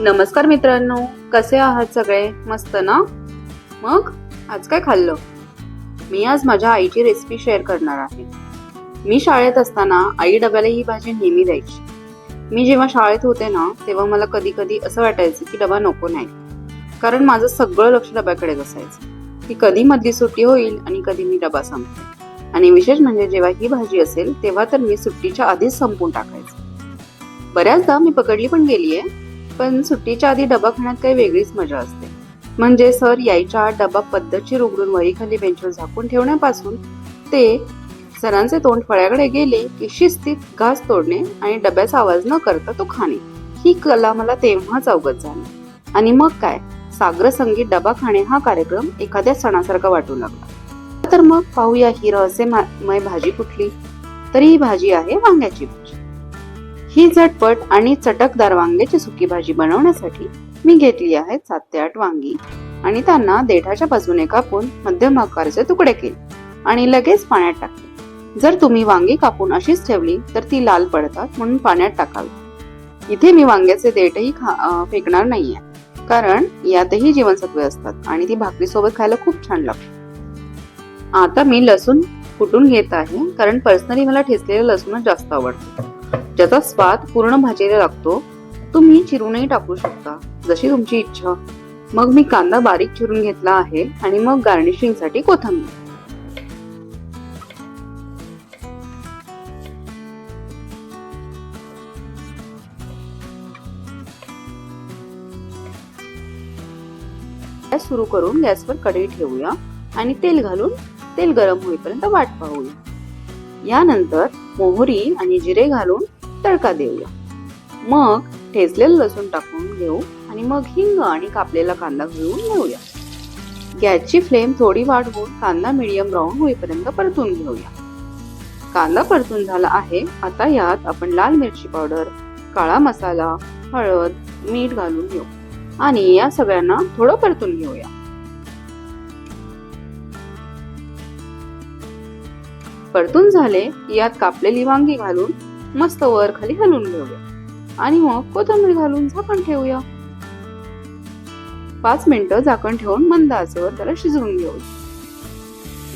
नमस्कार मित्रांनो कसे आहात सगळे? मस्त ना? मग आज काय खाल्लं? मी आज माझ्या आईची रेसिपी शेअर करणार आहे. मी शाळेत असताना आई डब्याला ही भाजी नेहमी द्यायची. मी जेव्हा शाळेत होते ना तेव्हा मला कधी कधी असं वाटायचं की डबा नको नाही. कारण माझं सगळं लक्ष डब्याकडेच असायचं की कधी मधली सुट्टी होईल आणि कधी मी डबा संपते. आणि विशेष म्हणजे जेव्हा ही भाजी असेल तेव्हा तर मी सुट्टीच्या आधीच संपून टाकायचं. बऱ्याचदा मी पकडली पण गेली आहे पण सुट्टीच्या आधी डबा खाण्यात काही वेगळीच मजा असते. म्हणजे सर यायच्या आत डबा पद्धतशीर उघडून वहीखाली बेंचवर झाकून ठेवण्यापासून ते सरांचे तोंड फळ्याकडे गेले की शिस्तीत घास तोडणे आणि डब्याचा आवाज न करता तो खाणे. ही कला मला तेव्हाच अवगत झाली. आणि मग काय? सागर संगीत डबा खाणे हा कार्यक्रम एखाद्या सणासारखा वाटू लागला. तर मग पाहूया ही रहस्यमय भाजी कुठली? तर ही भाजी आहे वांग्याची भाजी. ही झटपट आणि चटकदार वांग्याची सुकी भाजी बनवण्यासाठी मी घेतली आहेत सात ते आठ वांगी. आणि त्यांना देठाच्या बाजूने कापून मध्यम आकाराचे तुकडे केले आणि लगेच पाण्यात टाकले. जर तुम्ही वांगी कापून अशीच ठेवली तर ती लाल पडतात म्हणून पाण्यात टाकावी. इथे मी वांग्याचे देठही खा फेकणार नाहीये. कारण यातही जीवनसत्वे असतात आणि ती भाकरीसोबत खायला खूप छान लागते. आता मी लसूण कुटून घेत आहे कारण पर्सनली मला ठेचलेलं लसूणच जास्त आवडतं. ज्याचा स्वाद पूर्ण भाजीला लागतो तुम्ही चिरूनही टाकू शकता जशी तुमची इच्छा. मग मी कांदा बारीक चिरून घेतला आहे आणि मग गार्निशिंगसाठी कोथंबीर. गॅस सुरू करून गॅसवर कढई ठेवूया आणि तेल घालून तेल गरम होईपर्यंत वाट पाहूया. यानंतर मोहरी आणि जिरे घालून तडका देऊया. मग ठेचलेलं लसूण टाकून घेऊ आणि मग हिंग आणि कापलेला कांदा घेऊन घेऊया. गॅसची फ्लेम थोडी वाढवून कांदा मिडियम ब्राऊन होईपर्यंत परतून घेऊया. कांदा परतून झाला आहे आता यात आपण लाल मिरची पावडर काळा मसाला हळद मीठ घालून घेऊ आणि या सगळ्यांना थोडं परतून घेऊया. परतून झाले की यात कापलेली वांगी घालून मस्त वर खाली हलवून घेऊया. आणि मग कोथंबीर घालून झाकण ठेवूया. पाच मिनिटं झाकण ठेवून मंद आचेवर त्याला शिजवून घेऊया.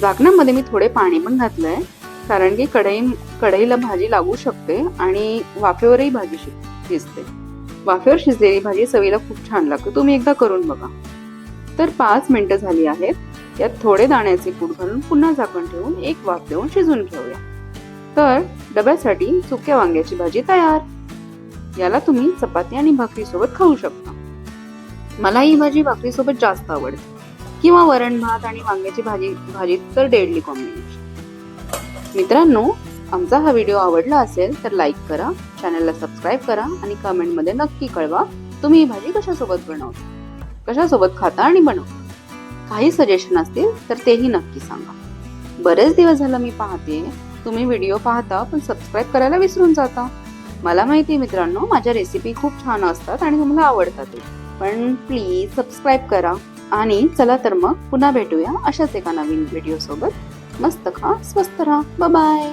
झाकणामध्ये मी थोडे पाणी पण घातलंय कारण की कढई कढईला भाजी लागू शकते आणि वाफेवरही भाजी शिजते. वाफेवर शिजलेली भाजी चवीला खूप छान लागते तुम्ही एकदा करून बघा. तर पाच मिनिटं झाली आहेत यात थोडे दाण्याचे पूड घालून पुन्हा झाकण ठेवून एक वाफ देऊन शिजवून घेऊया तर डब्यासाठी सुक्या वांग्याची भाजी तयार. याला तुम्ही चपाती आणि भाकरी सोबत खाऊ शकता. मला ही भाजी भाकरी सोबत जास्त आवडते. किंवा वरण भात आणि वांग्याची भाजी भाजी तर डेडली कॉम्बिनेशन मित्रांनो आमचा हा व्हिडिओ आवडला असेल तर लाईक करा चॅनलला सबस्क्राईब करा आणि कमेंटमध्ये नक्की कळवा तुम्ही ही भाजी कशासोबत बनवता? कशासोबत खाता आणि बनवता? काही सजेशन असतील तर तेही नक्की सांगा. बरेच दिवस झालं मी पाहते तुम्ही व्हिडिओ पाहता पण सबस्क्राईब करायला विसरून जाता. मला माहिती आहे मित्रांनो माझ्या रेसिपी खूप छान असतात आणि तुम्हाला आवडतात पण प्लीज सबस्क्राईब करा. आणि चला तर मग पुन्हा भेटूया अशाच एका नवीन व्हिडिओ सोबत. मस्त खा स्वस्त राहा. बाय